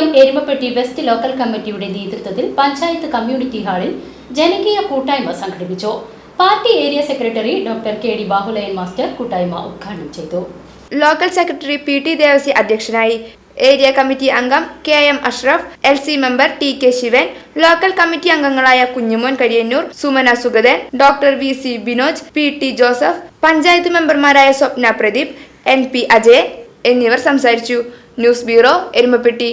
M Erumapetty west local കമ്മിറ്റിയുടെ നേതൃത്വത്തിൽ panchayat community ഹാളിൽ ജനകീയ കൂട്ടായ്മ സംഘടിപ്പിച്ചു. Party area secretary doctor K. D. Bahulayan master കൂട്ടായ്മ ഉദ്ഘാടനം ചെയ്തു. Local secretary P. T. Devasi അധ്യക്ഷനായി. ഏരിയ കമ്മിറ്റി അംഗം K. M. Ashraf L. C member T. K. Shivan local committee അംഗങ്ങളായ Kunjumon Kariyannur Sumana Sugathan doctor V. C. Binoj P. T. Joseph panchayat മെമ്പർമാരായ Swapna Pradeep N. P. Ajay എന്നിവർ സംസാരിച്ചു. News bureau Erumapetty.